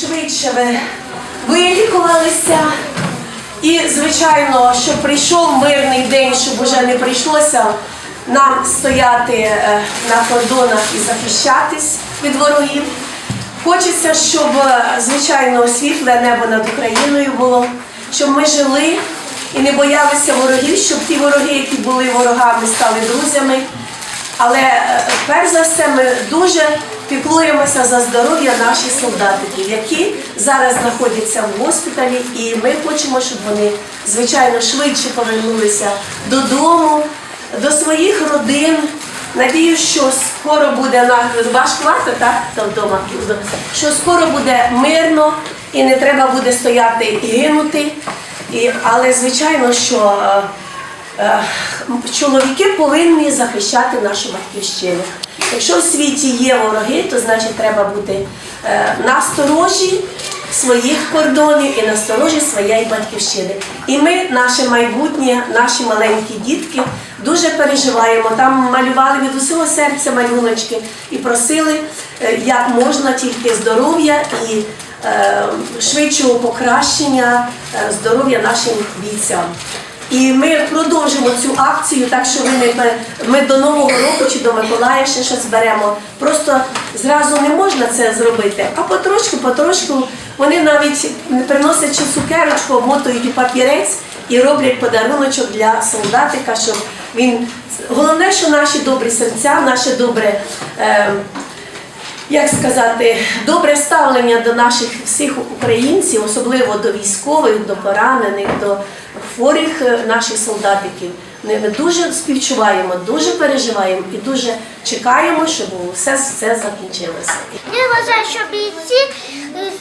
швидше ви вилікувалися. І, звичайно, щоб прийшов мирний день, щоб уже не прийшлося нам стояти е, на кордонах і захищатись від ворогів. Хочеться, щоб, е, звичайно, світле небо над Україною було, щоб ми жили і не боялися ворогів, щоб ті вороги, які були ворогами, стали друзями. Але е, перш за все ми дуже піклуємося за здоров'я наших солдатиків, які зараз знаходяться в госпіталі, і ми хочемо, щоб вони звичайно швидше повернулися додому, до своїх родин. Надію, що скоро буде на важкувато, так там вдома, що скоро буде мирно і не треба буде стояти і гинути. І, але звичайно, що е, Е, чоловіки повинні захищати нашу батьківщину. Якщо в світі є вороги, то значить треба бути е, насторожі своїх кордонів і насторожі своєї батьківщини. І ми, наше майбутнє, наші маленькі дітки, дуже переживаємо. Там малювали від усього серця малюночки і просили е, як можна тільки здоров'я і е, швидшого покращення здоров'я нашим бійцям. І ми продовжимо цю акцію, так що ви не ми до Нового року чи до Миколая ще щось зберемо. Просто зразу не можна це зробити, а потрошку, потрошку вони навіть приносячи цукерочку, обмотують у папірець і роблять подаруночок для солдатика, щоб він головне, що наші добрі серця, наше добре. Е, як сказати, добре ставлення до наших всіх українців, особливо до військових, до поранених, до хворих е, наших солдатиків. Ми, дуже співчуваємо, дуже переживаємо і дуже чекаємо, щоб все, все закінчилося. Я вважаю, що бійці е,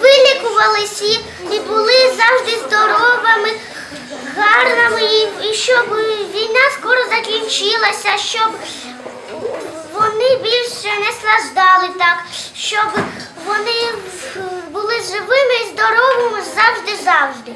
вилікувалися і- були завжди здоровими, гарними, і щоб війна скоро закінчилася, щоб вони більше не страждали так, щоб вони були живими і здоровими завжди-завжди.